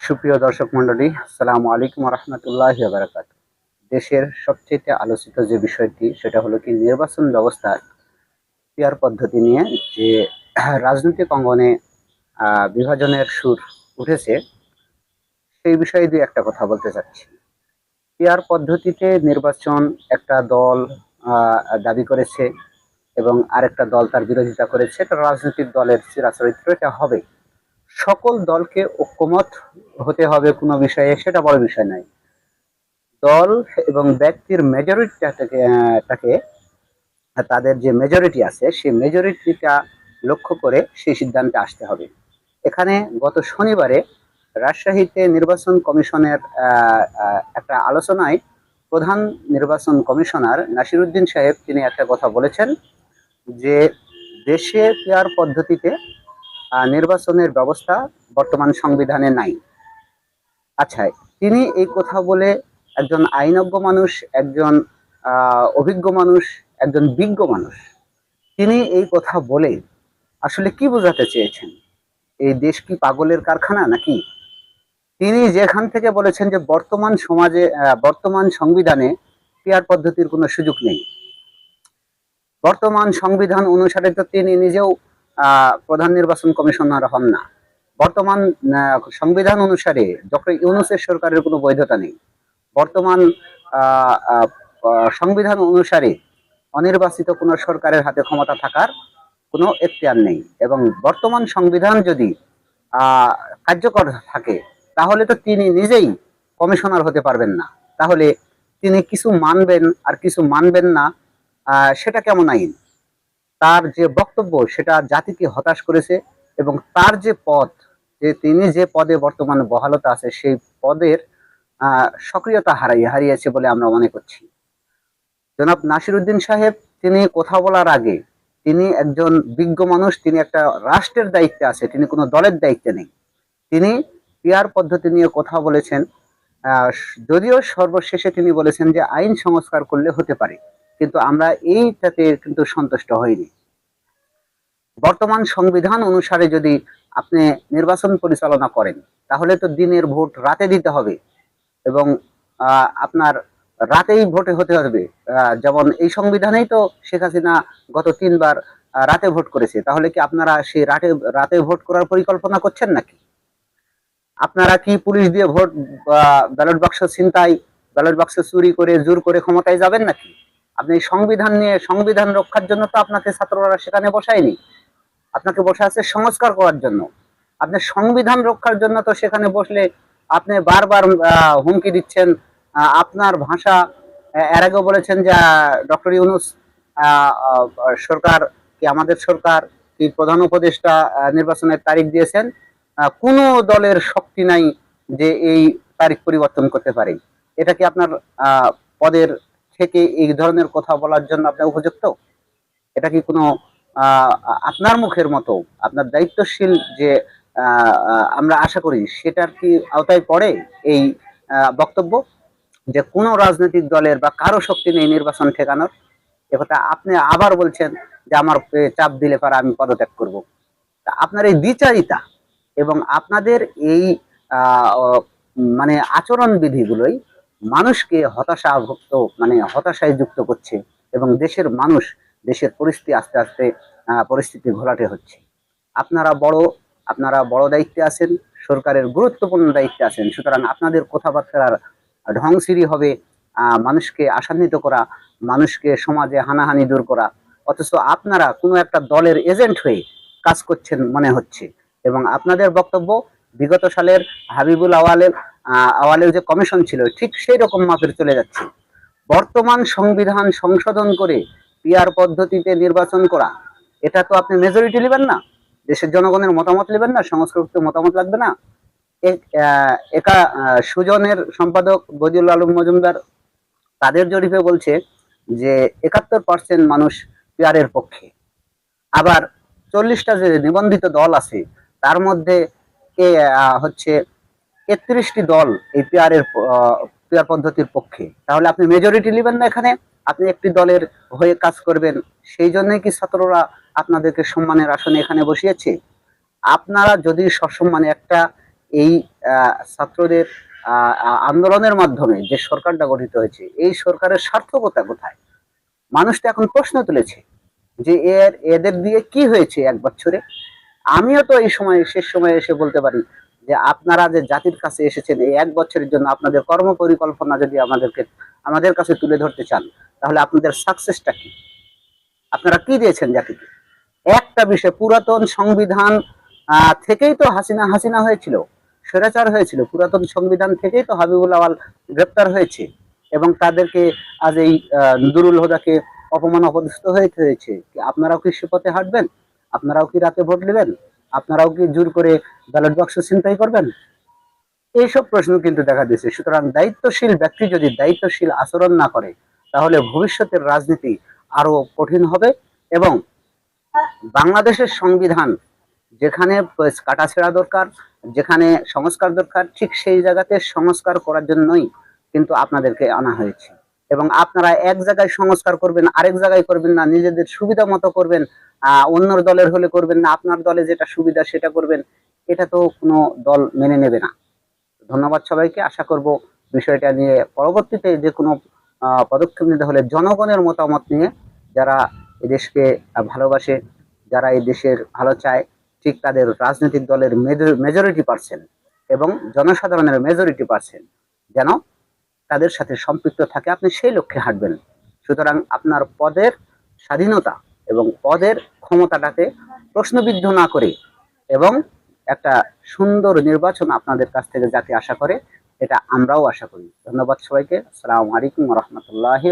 সুপ্রিয় দর্শক মন্ডলী আসসালামু আলাইকুম রহমতুল্লাহ বারাকাত দেশের সবচেয়ে আলোচিত যে বিষয়টি, সেটা হলো কি নির্বাচন ব্যবস্থা পিয়ার পদ্ধতি নিয়ে যে রাজনৈতিক অঙ্গনে বিভাজনের সুর উঠেছে, সেই বিষয়ে দুই একটা কথা বলতে চাচ্ছি। পিয়ার পদ্ধতিতে নির্বাচন একটা দল দাবি করেছে এবং আরেকটা দল তার বিরোধিতা করেছে, এটা রাজনৈতিক দলের চিরাচরিত্র এটা হবে সকল দলকে ঐক্যমত হতে হবে কোনো বিষয়ে, সেটা বড় বিষয় নয়। দল এবং ব্যক্তির মেজরিটিটাকে তাদের যে মেজরিটি আছে, সেই মেজরিটিটা লক্ষ্য করে সেই সিদ্ধান্তে আসতে হবে। এখানে গত শনিবারে রাজশাহীতে নির্বাচন কমিশনের একটা আলোচনায় প্রধান নির্বাচন কমিশনার নাসিরুদ্দিন সাহেব তিনি একটা কথা বলেছেন যে দেশে পেয়ার পদ্ধতিতে নির্বাচনের ব্যবস্থা বর্তমান সংবিধানে নাই। আচ্ছা তিনি এই কথা বলে একজন আইনজ্ঞ মানুষ, একজন অভিজ্ঞ মানুষ, একজন বিজ্ঞ মানুষ, তিনি এই কথা বলে আসলে কি বোঝাতে চেয়েছেন? এই দেশ কি পাগলের কারখানা নাকি? তিনি যেখান থেকে বলেছেন যে বর্তমান সমাজে বর্তমান সংবিধানে পেয়ার পদ্ধতির কোনো সুযোগ নেই। বর্তমান সংবিধান অনুসারে তো তিনি নিজেও প্রধান নির্বাচন কমিশনার হন না। বর্তমান সংবিধান অনুসারে ডক্টর ইউনুসের সরকারের কোনো বৈধতা নেই। বর্তমান সংবিধান অনুসারে অনির্বাচিত কোনো সরকারের হাতে ক্ষমতা থাকার কোনো এখতিয়ার নেই। এবং বর্তমান সংবিধান যদি কার্যকর থাকে, তাহলে তো তিনি নিজেই কমিশনার হতে পারবেন না। তাহলে তিনি কিছু মানবেন আর কিছু মানবেন না সেটা কেমন আইন? তার যে বক্তব্য সেটা জাতিকে হতাশ করেছে এবং তার যে পদ যে তিনি যে পদে বর্তমানে বহালতা আছে, সেই পদের সক্রিয়তা হারাই, হারিয়েছে বলে আমরা মনে করছি। জনাব নাসিরুদ্দিন সাহেব, তিনি কথা বলার আগে তিনি একজন বিজ্ঞ মানুষ, তিনি একটা রাষ্ট্রের দায়িত্বে আছে, তিনি কোনো দলের দায়িত্বে নেই। তিনি পিয়ার পদ্ধতি নিয়ে কথা বলেছেন যদিও সর্বশেষে তিনি বলেছেন যে আইন সংস্কার করলে হতে পারে। কিন্তু আমরা এইটাতে কিন্তু সন্তুষ্ট হইনি। বর্তমান সংবিধান অনুসারে যদি আপনি নির্বাচন পরিচালনা করেন, তাহলে তো দিনের ভোট রাতে দিতে হবে এবং আপনার রাতেই ভোটে হতে হবে। যেমন এই সংবিধানেই তো শেখ হাসিনা গত তিনবার রাতে ভোট করেছে। তাহলে কি আপনারা সেই রাতে রাতে ভোট করার পরিকল্পনা করছেন নাকি? আপনারা কি পুলিশ দিয়ে ভোট ব্যালট বাক্স ছিনতাই, ব্যালট বাক্স চুরি করে, জোর করে ক্ষমতায় যাবেন নাকি? আপনি সংবিধান নিয়ে সংবিধান রক্ষার জন্য তো আপনাকে ছাত্ররা সেখানে বসায়নি। আপনাকে বসে আছে সংস্কার করার জন্য। আপনি সংবিধান রক্ষার জন্য তো সেখানে বসলে আপনি বারবার হুমকি দিচ্ছেন। আপনার ভাষা এর আগেও বলেছেন যে ডক্টর ইউনুস সরকার কি আমাদের সরকার, কি প্রধান উপদেষ্টা নির্বাচনের তারিখ দিয়েছেন। কোনো দলের শক্তি নাই যে এই তারিখ পরিবর্তন করতে পারে। এটা কি আপনার পদের থেকে এই ধরনের কথা বলার জন্য আপনি উপযুক্ত? এটা কি কোনো আপনার মুখের মতো, আপনার দায়িত্বশীল যে আমরা আশা করি সেটার কি আওতায় পড়ে এই বক্তব্য? যে কোনো রাজনৈতিক দলের বা কারও শক্তি নেই নির্বাচন ঠেকানোর একথা আপনি আবার বলছেন যে আমার চাপ দিলে পারে আমি পদত্যাগ করব। তা আপনার এই দ্বিচারিতা এবং আপনাদের এই মানে আচরণ বিধিগুলোই মানুষকে হতাশাভুক্ত মানে হতাশায় যুক্ত করছে এবং দেশের মানুষ, দেশের পরিস্থিতি আস্তে আস্তে পরিস্থিতি ঘোলাটে হচ্ছে। আপনারা বড় আপনারা বড় দায়িত্বে আছেন, সরকারের গুরুত্বপূর্ণ দায়িত্বে আছেন। সুতরাং আপনাদের কথাবার্তার ঢং সিরি হবে মানুষকে আশান্বিত করা, মানুষকে সমাজে হানাহানি দূর করা। অথচ আপনারা কোনো একটা দলের এজেন্ট হয়ে কাজ করছেন মনে হচ্ছে। এবং আপনাদের বক্তব্য বিগত সালের হাবিবুল আওয়ালের আওয়ালের যে কমিশন ছিল, ঠিক সেই রকম মাপের চলে যাচ্ছে। বর্তমান সংবিধান সংশোধন করে পিয়ার পদ্ধতিতে নির্বাচন করা, এটা তো আপনি মেজরিটি নেবেন না। দেশের জনগণের মতামত নেবেন না সংস্কৃত মতামত লাগবে না। একা সুজনের সম্পাদক বদিউল আলম মজুমদার তাদের জরিপে বলছে যে, একাত্তর পার্সেন্ট মানুষ পিয়ারের পক্ষে। আবার চল্লিশটা যে নিবন্ধিত দল আছে, তার মধ্যে হচ্ছে একত্রিশটি দল এই পিয়ারের পিয়ার পদ্ধতির পক্ষে। তাহলে আপনি মেজরিটি নেবেন না এখানে, আপনি একটি দলের হয়ে কাজ করবেন। সেই জন্যই কি ছাত্ররা আপনাদেরকে সম্মানের আসনে এখানে বসিয়েছে? আপনারা যদি সসম্মানে একটা এই ছাত্রদের আন্দোলনের মাধ্যমে যে সরকারটা গঠিত হয়েছে, এই সরকারের সার্থকতা কোথায়? মানুষ তো এখন প্রশ্ন তুলেছে যে এর, এদের দিয়ে কি হয়েছে এক বছরে? আমিও তো এই সময়, শেষ সময়ে এসে বলতে পারি যে আপনারা যে জাতির কাছে এসেছেন, এই এক বছরের জন্য আপনাদের কর্ম পরিকল্পনা যদি আমাদেরকে, আমাদের কাছে তুলে ধরতে চান, তাহলে আপনাদের সাকসেসটা কি? আপনারা কি দিয়েছেন জাতিকে? একটা বিষয়, পুরাতন সংবিধান থেকেই তো হাসিনা হাসিনা হয়েছিল, স্বৈরাচার হয়েছিল, পুরাতন সংবিধান থেকেই তো হাবিবুল আওয়াল গ্রেপ্তার হয়েছে এবং তাদেরকে আজ এই নুরুল হুদাকে অপমান অপদস্থ হয়েছে। আপনারাও কি সে পথে হাঁটবেন? আপনারাও কি রাতে ভোট নেবেন? আপনারাও কি জোর করে ব্যালট বাক্স ছিনতাই করবেন? এইসব প্রশ্ন কিন্তু দেখা দিয়েছে। সুতরাং দায়িত্বশীল ব্যক্তি যদি দায়িত্বশীল আচরণ না করে, তাহলে ভবিষ্যতের রাজনীতি আরও কঠিন হবে এবং বাংলাদেশের সংবিধান যেখানে কাটাছেড়া দরকার, যেখানে সংস্কার দরকার, ঠিক সেই জায়গাতে সংস্কার করার জন্যই কিন্তু আপনাদেরকে আনা হয়েছে। এবং আপনারা এক জায়গায় সংস্কার করবেন, আরেক জায়গায় করবেন না, নিজেদের সুবিধা মতো করবেন অন্য দলের হলে করবেন না, আপনার দলে যেটা সুবিধা সেটা করবেন, এটা তো কোনো দল মেনে নেবে না। ধন্যবাদ সবাইকে, আশা করব বিষয়টা নিয়ে পরবর্তীতে যে কোনো পদক্ষেপ নিতে হলে জনগণের মতামত নিয়ে যারা এই দেশকে ভালোবাসে, যারা এই দেশের ভালো চায়, ঠিক তাদের রাজনৈতিক দলের মেজরিটি পার্সেন্ট এবং জনসাধারণের মেজরিটি পার্সেন্ট যেন তাদের সাথে সম্পৃক্ত থাকে, আপনি সেই লক্ষ্যে হাঁটবেন। সুতরাং আপনার পদের স্বাধীনতা এবং পদের ক্ষমতাটাকে প্রশ্নবিদ্ধ না করে এবং একটা সুন্দর নির্বাচন আপনাদের কাছ থেকে যাতে আশা করে, এটা আমরাও আশা করি। ধন্যবাদ সবাইকে। আসসালামু আলাইকুম রহমতুল্লাহি